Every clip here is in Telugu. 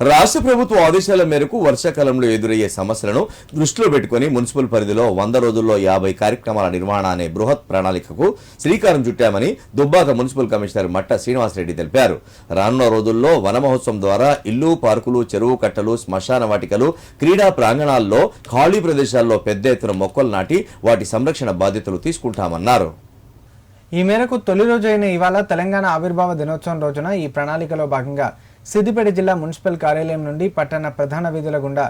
రాష్ట్ర ప్రభుత్వ ఆదేశాల మేరకు వర్షాకాలంలో ఎదురయ్యే సమస్యలను దృష్టిలో పెట్టుకుని మున్సిపల్ పరిధిలో వంద రోజుల్లో యాభై కార్యక్రమాల నిర్వహణ అనే బృహత్ ప్రణాళికకు శ్రీకారం చుట్టామని దుబ్బాక మున్సిపల్ కమిషనర్ మట్ట శ్రీనివాసరెడ్డి తెలిపారు. రానున్న రోజుల్లో వన మహోత్సవం ద్వారా ఇల్లు పార్కులు చెరువు కట్టలు శ్మశాన వాటికలు క్రీడా ప్రాంగణాల్లో ఖాళీ ప్రదేశాల్లో పెద్ద ఎత్తున మొక్కలు నాటి వాటి సంరక్షణ బాధ్యతలు తీసుకుంటామన్నారు. ఈ మేరకు తొలి రోజు అయిన ఇవాళ తెలంగాణ ఆవిర్భావ దినోత్సవం రోజున ఈ ప్రణాళికలో భాగంగా సిద్దిపేట జిల్లా మున్సిపల్ కార్యాలయం నుండి పట్టణ ప్రధాన వీధుల గుండా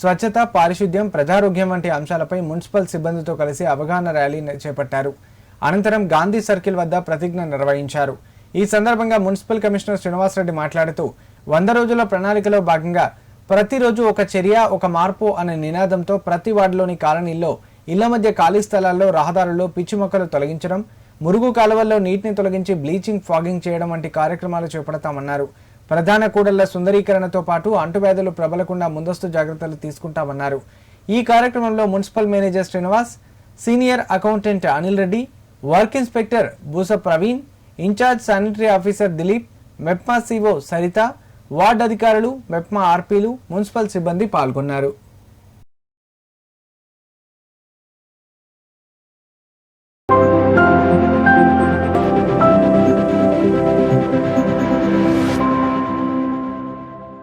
స్వచ్ఛత పారిశుద్ధ్యం ప్రజారోగ్యం వంటి అంశాలపై మున్సిపల్ సిబ్బందితో కలిసి అవగాహన ర్యాలీ చేపట్టారు. అనంతరం గాంధీ సర్కిల్ వద్ద ప్రతిజ్ఞ నిర్వహించారు. ఈ సందర్భంగా మున్సిపల్ కమిషనర్ శ్రీనివాసరెడ్డి మాట్లాడుతూ వంద రోజుల ప్రణాళికలో భాగంగా ప్రతిరోజు ఒక చర్య ఒక మార్పు అనే నినాదంతో ప్రతి వార్డులోని కాలనీల్లో ఇళ్ళ మధ్య ఖాళీ స్థలాల్లో రహదారుల్లో పిచ్చి మొక్కలు తొలగించడం మురుగు కాలువల్లో నీటిని తొలగించి బ్లీచింగ్ ఫాగింగ్ చేయడం వంటి కార్యక్రమాలు చేపడతామన్నారు. ప్రధాన కూడళ్ళ సుందరీకరణతో పాటు అంటువ్యాధులు ప్రబలకుండా ముందస్తు జాగ్రత్తలు తీసుకుంటామన్నారు. ఈ కార్యక్రమంలో municipal manager Srinivas senior accountant Anil Reddy work inspector Boosa Praveen in-charge sanitary officer Dilip MEPMA CO Saritha ward అధికారులు మెప్మా ఆర్పీలు మున్సిపల్ సిబ్బంది పాల్గొన్నారు.